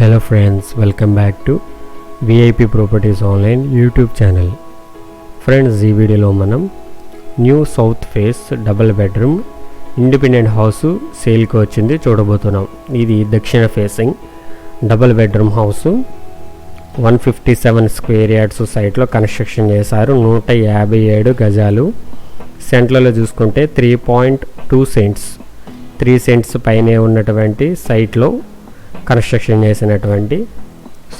Hello friends welcome back to VIP properties online YouTube channel friends ఈ వీడియోలో మనం new south face double bedroom independent house సేల్కి వచ్చింది చూడబోతున్నాం. ఇది దక్షిణ facing double bedroom house one fifty seven square yards సైట్లో కన్స్ట్రక్షన్ చేశారు. నూట యాభై ఏడు గజాలు. సెంట్లలో చూసుకుంటే three point two cents three cents పైనే ఉన్నటువంటి సైట్లో కన్స్ట్రక్షన్ చేసినటువంటి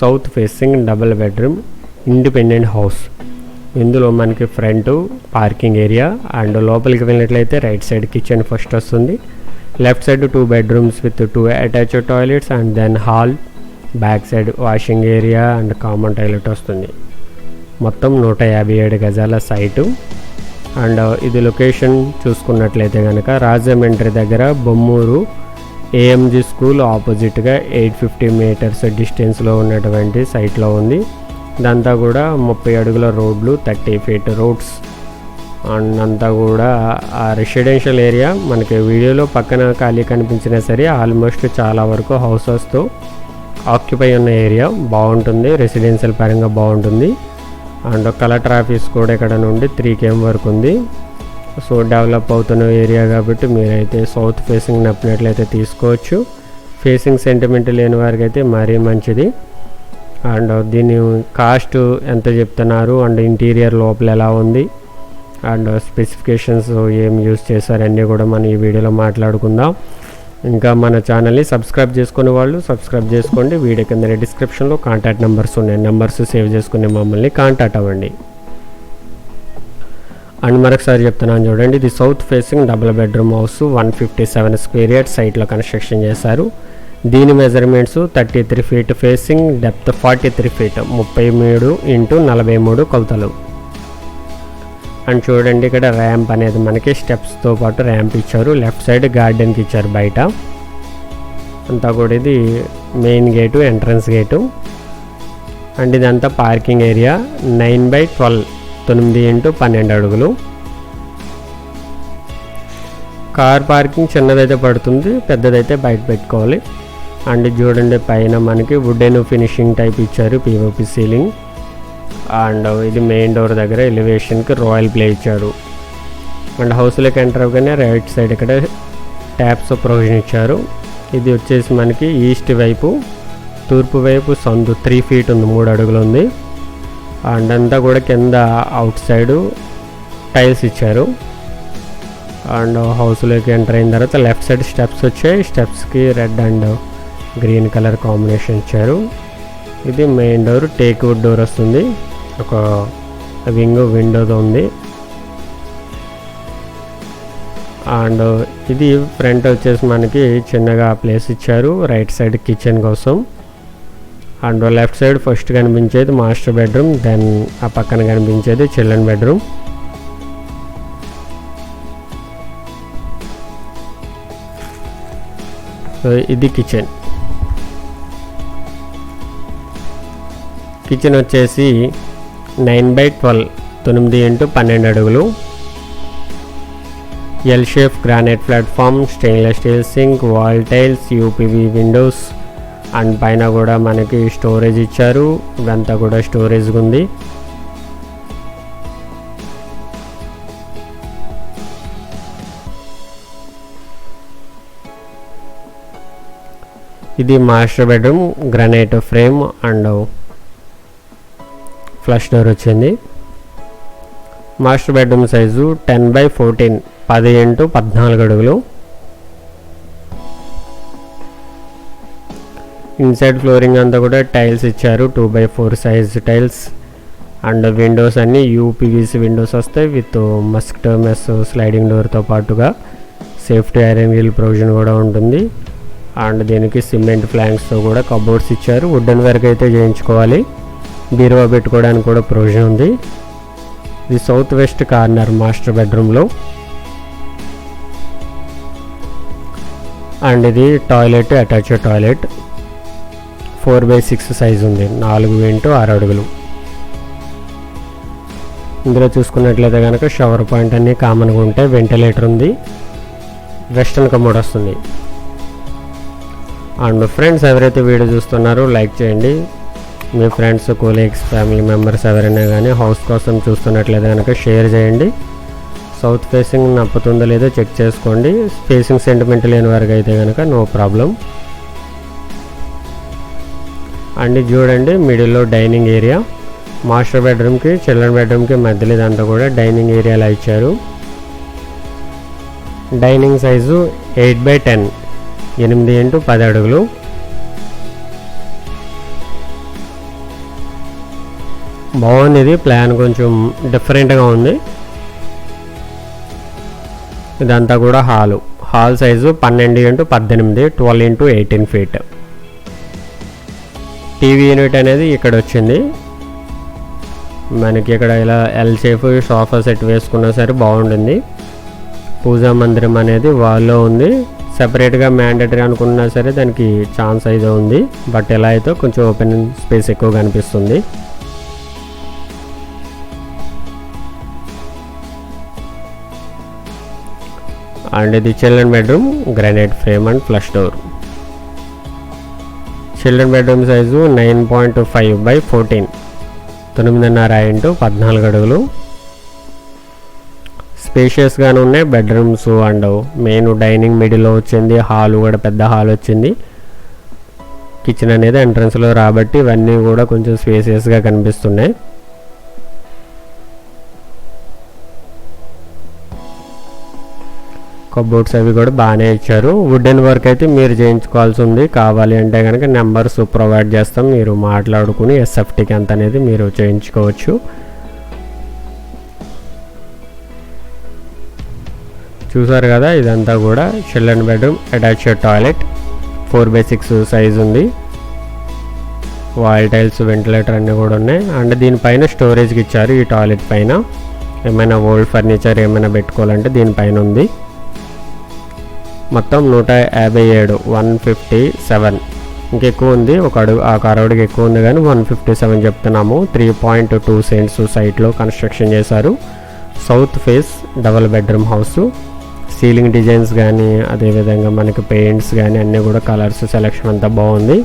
south facing double bedroom independent house. ఇందులో మనకి ఫ్రంట్ పార్కింగ్ ఏరియా అండ్ లోపలికి వెళ్ళినట్లయితే రైట్ సైడ్ కిచెన్ ఫస్ట్ వస్తుంది. Left side two bedrooms with two attached toilets and then hall. Back side washing area and common toilet వస్తుంది. మొత్తం నూట యాభై ఏడు గజాల సైటు. అండ్ ఇది లొకేషన్ చూసుకున్నట్లయితే కనుక రాజమండ్రి దగ్గర బొమ్మూరు ఏఎంజీ స్కూల్ ఆపోజిట్గా ఎయిట్ ఫిఫ్టీ మీటర్స్ డిస్టెన్స్లో ఉన్నటువంటి సైట్లో ఉంది. ఇదంతా కూడా ముప్పై అడుగుల రోడ్లు థర్టీ ఫీట్ రోడ్స్ అండ్ అంతా కూడా ఆ రెసిడెన్షియల్ ఏరియా మనకి వీడియోలో పక్కన ఖాళీ కనిపించినా సరే ఆల్మోస్ట్ చాలా వరకు హౌసెస్తో ఆక్యుపై ఉన్న ఏరియా బాగుంటుంది రెసిడెన్షియల్ పరంగా బాగుంటుంది. అండ్ కలెక్టర్ ఆఫీస్ కూడా ఇక్కడ నుండి త్రీ కేఎం వరకు ఉంది. సో డెవలప్ అవుతున్న ఏరియా కాబట్టి మీరైతే సౌత్ ఫేసింగ్ నప్పినట్లయితే తీసుకోవచ్చు. ఫేసింగ్ సెంటిమెంట్ లేని వారికి అయితే మరీ మంచిది. అండ్ దీని కాస్ట్ ఎంత చెప్తున్నారు? అండ్ ఇంటీరియర్ లోపల ఎలా ఉంది? అండ్ స్పెసిఫికేషన్స్ ఏం యూస్ చేశారు? అన్నీ కూడా మనం ఈ వీడియోలో మాట్లాడుకుందాం. ఇంకా మన ఛానల్ని సబ్స్క్రైబ్ చేసుకునే వాళ్ళు సబ్స్క్రైబ్ చేసుకోండి. వీడియో కింద డిస్క్రిప్షన్లో కాంటాక్ట్ నెంబర్స్ ఉన్నాయి. నెంబర్స్ సేవ్ చేసుకునే మమ్మల్ని కాంటాక్ట్ అవ్వండి. అండ్ మరొకసారి చెప్తున్నాను చూడండి ఇది south facing double bedroom house one fifty seven square yard సైట్లో కన్స్ట్రక్షన్ చేశారు. దీని measurements thirty three feet facing depth forty three feet ముప్పై మూడు ఇంటూ నలభై మూడు కొలతలు. అండ్ చూడండి ఇక్కడ ర్యాంప్ అనేది మనకి స్టెప్స్తో పాటు ర్యాంప్ ఇచ్చారు లెఫ్ట్ సైడ్ గార్డెన్కి ఇచ్చారు బయట. అంతా కూడా ఇది main gate entrance gate and ఇదంతా parking area nine by twelve తొమ్మిది ఇంటూ పన్నెండు అడుగులు. కార్ పార్కింగ్ చిన్నదైతే పడుతుంది పెద్దదైతే బయట పెట్టుకోవాలి. అండ్ చూడండి పైన మనకి వుడెన్ ఫినిషింగ్ టైప్ ఇచ్చారు పిఓపి సీలింగ్ అండ్ ఇది మెయిన్ డోర్ దగ్గర ఎలివేషన్కి రాయల్ ప్లే ఇచ్చారు. అండ్ హౌస్లోకి ఎంటర్ అవ్వగానే రైట్ సైడ్ ఇక్కడ ట్యాప్స్ ప్రొవిజన్ ఇచ్చారు. ఇది వచ్చేసి మనకి ఈస్ట్ వైపు తూర్పు వైపు సందు త్రీ ఫీట్ ఉంది మూడు అడుగులు ఉంది. అండ్ అంతా కూడా కింద అవుట్ సైడ్ టైల్స్ ఇచ్చారు. అండ్ హౌస్లోకి ఎంటర్ అయిన తర్వాత లెఫ్ట్ సైడ్ స్టెప్స్ వచ్చాయి. స్టెప్స్కి red and green colour combination ఇచ్చారు. ఇది main door teak wood door వస్తుంది. ఒక వింగ్ విండోతో ఉంది. అండ్ ఇది ఫ్రంట్ వచ్చేసి మనకి చిన్నగా ప్లేస్ ఇచ్చారు. రైట్ సైడ్ కిచెన్ కోసం. అండ్ లెఫ్ట్ సైడ్ ఫస్ట్ కనిపించేది మాస్టర్ బెడ్రూమ్ దెన్ ఆ పక్కన కనిపించేది చిల్డ్రన్ బెడ్రూమ్. సో ఇది కిచెన్. కిచెన్ వచ్చేసి నైన్ బై ట్వెల్వ్ తొమ్మిది ఇంటూ పన్నెండు అడుగులు. L shape granite platform stainless steel sink wall tiles UPV windows and పైన కూడా మనకి స్టోరేజ్ ఇచ్చారు. ఇదంతా కూడా స్టోరేజ్ ఉంది. ఇది master bedroom granite frame and flush door వచ్చింది. Master bedroom size ten by fourteen పది ఇంటూ పద్నాలుగు అడుగులు. ఇన్సైడ్ ఫ్లోరింగ్ అంతా కూడా టైల్స్ ఇచ్చారు. Two by four size tiles and windows అన్నీ యూపీవీసీ విండోస్ వస్తాయి విత్ మస్కిటో మెస్ స్లైడింగ్ డోర్తో పాటుగా సేఫ్టీ ఐరన్ వీల్ ప్రొవిజన్ కూడా ఉంటుంది. అండ్ దీనికి సిమెంట్ ఫ్లాంక్స్తో కూడా కబోర్డ్స్ ఇచ్చారు. వుడెన్ వర్క్ అయితే చేయించుకోవాలి. బీరువా పెట్టుకోవడానికి కూడా ప్రొవిజన్ ఉంది. ఇది సౌత్ వెస్ట్ కార్నర్ మాస్టర్ బెడ్రూమ్లో అండ్ ఇది toilet attached toilet four by six size ఉంది. నాలుగు ఇంటూ ఆరు అడుగులు. ఇందులో చూసుకున్నట్లయితే కనుక షవర్ పాయింట్ అన్నీ కామన్గా ఉంటాయి వెంటిలేటర్ ఉంది. వెస్టర్న్ కమోడ్ వస్తుంది. అండ్ ఫ్రెండ్స్ ఎవరైతే వీడియో చూస్తున్నారో లైక్ చేయండి. మీ ఫ్రెండ్స్ కోలీగ్స్ ఫ్యామిలీ మెంబర్స్ ఎవరైనా కానీ హౌస్ కోసం చూస్తున్నట్లయితే కనుక షేర్ చేయండి. సౌత్ ఫేసింగ్ నప్పుతుందో లేదో చెక్ చేసుకోండి. ఫేసింగ్ సెంటిమెంట్ లేని వారికి అయితే కనుక నో ప్రాబ్లం అండ్ చూడండి మిడిల్లో డైనింగ్ ఏరియా మాస్టర్ బెడ్రూమ్కి చిల్డ్రన్ బెడ్రూమ్కి మధ్యలో ఇదంతా కూడా డైనింగ్ ఏరియాలో ఇచ్చారు. Dining size eight by ten ఎనిమిది ఇంటూ పది అడుగులు. బాగుంది ఇది ప్లాన్ కొంచెం డిఫరెంట్గా ఉంది. ఇదంతా కూడా హాలు. హాల్ సైజు పన్నెండు ఇంటూ పద్దెనిమిది twelve into eighteen feet TV unit అనేది ఇక్కడ వచ్చింది. మనకి ఇక్కడ ఇలా ఎల్ షేప్ సోఫా సెట్ వేసుకున్నా సరే బాగుంటుంది. పూజా మందిరం అనేది వాల్లో ఉంది. సపరేట్గా మ్యాండేటరీ అనుకున్నా సరే దానికి ఛాన్స్ అయితే ఉంది. బట్ ఎలా అయితే కొంచెం ఓపెన్ స్పేస్ ఎక్కువ కనిపిస్తుంది. అండ్ ఇది children bedroom granite frame and flush door children bedroom size nine point five by fourteen. తొమ్మిదిన్నర ఇంటూ పద్నాలుగు అడుగులు. స్పేషియస్గానే ఉన్నాయి బెడ్రూమ్స్ అండ్ మెయిన్ డైనింగ్ మిడిల్లో వచ్చింది హాల్ కూడా పెద్ద హాల్ వచ్చింది. కిచెన్ అనేది ఎంట్రన్స్లో రాబట్టి ఇవన్నీ కూడా కొంచెం స్పేసియస్గా కనిపిస్తున్నాయి. కబోర్డ్స్ అవి కూడా బాగానే ఇచ్చారు. వుడెన్ వర్క్ అయితే మీరు చేయించుకోవాల్సి ఉంది. కావాలి అంటే కనుక నెంబర్స్ ప్రొవైడ్ చేస్తాం. మీరు మాట్లాడుకుని ఎస్ఎఫ్టీకి ఎంత అనేది మీరు చేయించుకోవచ్చు. చూసారు కదా ఇదంతా కూడా children bedroom attached toilet four by six size ఉంది. వాల్ టైల్స్ వెంటిలేటర్ అన్నీ కూడా ఉన్నాయి. అండ్ దీనిపైన స్టోరేజ్కి ఇచ్చారు ఈ టాయిలెట్ పైన. ఏమైనా ఓల్డ్ ఫర్నిచర్ ఏమైనా పెట్టుకోవాలంటే దీనిపైన ఉంది. మొత్తం నూట యాభై ఏడు వన్ ఫిఫ్టీ సెవెన్. ఇంకెక్కువ ఉంది ఒక అడుగు ఆ అడుగుకి ఎక్కువ ఉంది కానీ వన్ ఫిఫ్టీ సెవెన్ చెప్తున్నాము. త్రీ పాయింట్ టూ సెంట్స్ సైట్లో కన్స్ట్రక్షన్ చేశారు. South face double bedroom house. Ceiling designs కానీ అదేవిధంగా మనకి పెయింట్స్ కానీ అన్నీ కూడా కలర్స్ సెలెక్షన్ అంతా బాగుంది.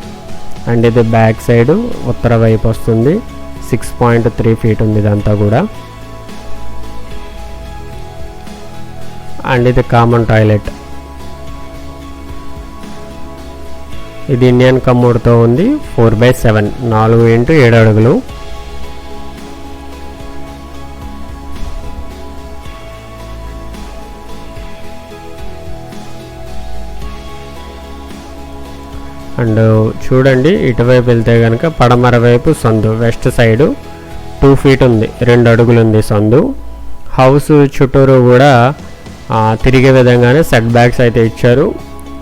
అండ్ ఇది బ్యాక్ సైడ్ ఉత్తర వైపు వస్తుంది. సిక్స్ పాయింట్ త్రీ ఫీట్ ఉంది ఇదంతా కూడా. అండ్ ఇది కామన్ టాయిలెట్. ఇది ఇండియన్ కమ్మోడ్తో ఉంది. Four by seven. నాలుగు ఇంటూ ఏడు అడుగులు. అండ్ చూడండి ఇటువైపు వెళ్తే కనుక పడమర వైపు సందు. వెస్ట్ సైడు టూ ఫీట్ ఉంది. రెండు అడుగులు ఉంది సందు. హౌస్ చుట్టూరు కూడా తిరిగే విధంగానే సెట్ బ్యాక్స్ అయితే ఇచ్చారు.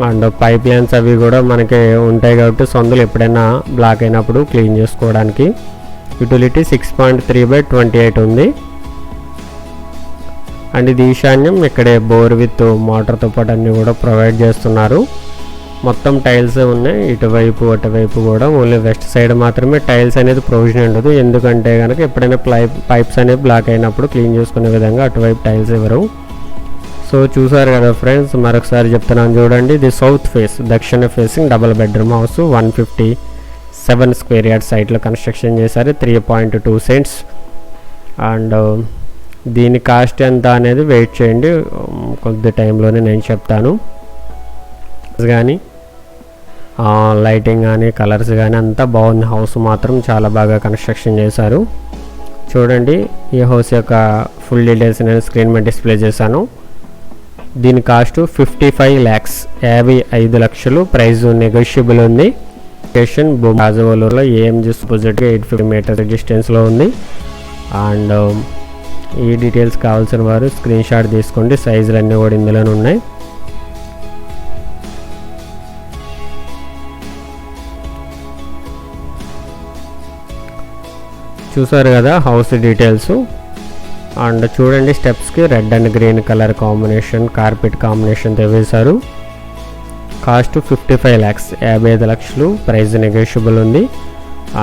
అండ్ పైప్ లైన్స్ అవి కూడా మనకి ఉంటాయి కాబట్టి సందులు ఎప్పుడైనా బ్లాక్ అయినప్పుడు క్లీన్ చేసుకోవడానికి. Utility six point three by twenty eight ఉంది. అండ్ ఇది ఈశాన్యం ఇక్కడే బోర్ విత్ మోటార్తో పాటు అన్నీ కూడా ప్రొవైడ్ చేస్తున్నారు. మొత్తం టైల్స్ ఉన్నాయి ఇటువైపు అటువైపు కూడా ఓన్లీ వెస్ట్ సైడ్ మాత్రమే టైల్స్ అనేది ప్రొవిజన్ ఉండదు. ఎందుకంటే కనుక ఎప్పుడైనా పైప్ పైప్స్ అనేవి బ్లాక్ అయినప్పుడు క్లీన్ చేసుకునే విధంగా అటువైపు టైల్స్ ఇవ్వరు సో చూసారు కదా ఫ్రెండ్స్ మరొకసారి చెప్తున్నాను చూడండి. ఇది సౌత్ ఫేస్ దక్షిణ facing double bedroom house one fifty seven square yard సైట్లో కన్స్ట్రక్షన్ చేశారు. Three point two cents and దీని కాస్ట్ ఎంత అనేది వెయిట్ చేయండి. Um, కొద్ది టైంలోనే నేను చెప్తాను. కానీ లైటింగ్ కానీ కలర్స్ కానీ అంతా బాగుంది. హౌస్ మాత్రం చాలా బాగా కన్స్ట్రక్షన్ చేశారు. చూడండి ఈ హౌస్ యొక్క ఫుల్ డీటెయిల్స్ నేను స్క్రీన్ మీద డిస్ప్లే చేశాను. దీని కాస్ట్ ఫిఫ్టీ ఫైవ్ ల్యాక్స్. యాభై ఐదు లక్షలు. ప్రైస్ నెగోషియబుల్ ఉంది. లొకేషన్ రాజవలూరులో ఏఎంజీ సపోజిట్గా ఎయిట్ ఫిఫ్టీ మీటర్ డిస్టెన్స్లో ఉంది. అండ్ um, ఈ డీటెయిల్స్ కావాల్సిన వారు స్క్రీన్ షాట్ తీసుకోండి. సైజులు అన్నీ కూడా ఇందులోనే ఉన్నాయి. చూసారు కదా హౌస్ డీటెయిల్స్ అండ్ చూడండి స్టెప్స్కి red and green colour combination carpet కాంబినేషన్తో వేశారు. కాస్ట్ ఫిఫ్టీ ఫైవ్ ల్యాక్స్ యాభై ఐదు లక్షలు ప్రైస్ నెగోషియబుల్ ఉంది.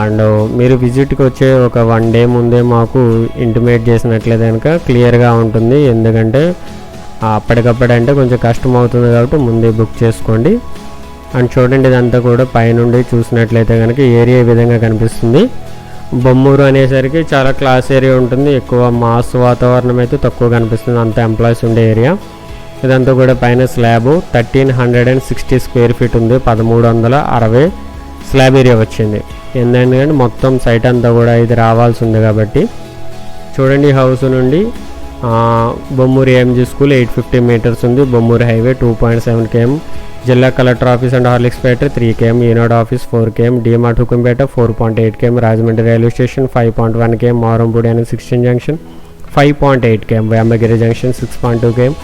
అండ్ మీరు విజిట్కి వచ్చే ఒక వన్ డే ముందే మాకు ఇంటిమేట్ చేసినట్లయితే కనుక క్లియర్గా ఉంటుంది. ఎందుకంటే అప్పటికప్పుడు అంటే కొంచెం కష్టం అవుతుంది కాబట్టి ముందే బుక్ చేసుకోండి. అండ్ చూడండి ఇదంతా కూడా పైనుండి చూసినట్లయితే కనుక ఏరియా ఈ విధంగా కనిపిస్తుంది. బొమ్మూరు అనేసరికి చాలా క్లాస్ ఏరియా ఉంటుంది. ఎక్కువ మాస్ వాతావరణం అయితే తక్కువ కనిపిస్తుంది. అంత ఎంప్లాయీస్ ఉండే ఏరియా ఇదంతా కూడా పైన slab thirteen hundred and sixty square feet ఉంది. పదమూడు వందల అరవై స్లాబ్ ఏరియా వచ్చింది. ఎందుకంటే మొత్తం సైట్ అంతా కూడా ఇది రావాల్సి ఉంది కాబట్టి. చూడండి హౌస్ నుండి Bommuru MG school eight fifty metres ఉంది Bommuru highway two point seven KM జిల్లా collector office and Horlickspeta three KM Eenadu office four KM DMart Hukumpeta four point eight KM Rajahmundry railway station five point one KM Morampudi అనే sixteen junction five point eight KM Vemagiri junction six point two KM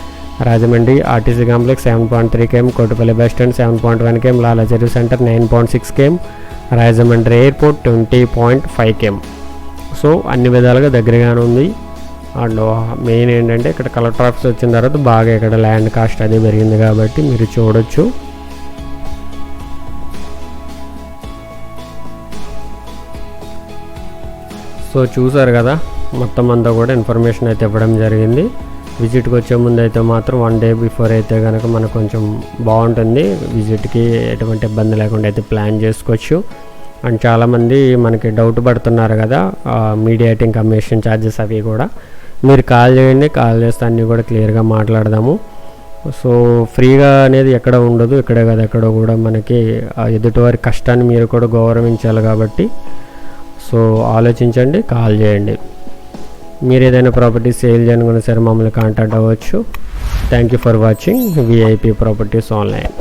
Rajahmundry RTC complex seven point three KM Kotipalli bus stand seven point one KM Lalacheruvu centre nine point six KM Rajahmundry airport twenty point five KM so అన్ని విధాలుగా దగ్గరగానే ఉంది and main ఏంటంటే ఇక్కడ collector office వచ్చిన తర్వాత బాగా ఇక్కడ ల్యాండ్ కాస్ట్ అది పెరిగింది కాబట్టి మీరు చూడొచ్చు. సో చూసారు కదా మొత్తం అంతా కూడా ఇన్ఫర్మేషన్ అయితే ఇవ్వడం జరిగింది. విజిట్కి వచ్చే ముందు అయితే మాత్రం వన్ డే బిఫోర్ అయితే కనుక మనకు కొంచెం బాగుంటుంది. విజిట్కి ఎటువంటి ఇబ్బంది లేకుండా అయితే ప్లాన్ చేసుకోవచ్చు. అండ్ చాలామంది మనకి డౌట్ పడుతున్నారు కదా మీడియేటింగ్ కమిషన్ ఛార్జెస్ అవి కూడా. మీరు కాల్ చేయండి కాల్ చేస్తే అన్నీ కూడా క్లియర్గా మాట్లాడదాము. సో ఫ్రీగా అనేది ఎక్కడ ఉండదు ఇక్కడే కదా ఎక్కడో కూడా మనకి ఆ ఎదుటివారి కష్టాన్ని మీరు కూడా గౌరవించాలి కాబట్టి. సో ఆలోచించండి కాల్ చేయండి. మీరు ఏదైనా ప్రాపర్టీ సేల్ చేయాలనుకున్నా సరే మమ్మల్ని కాంటాక్ట్ అవ్వచ్చు. Thank you for watching VIP properties online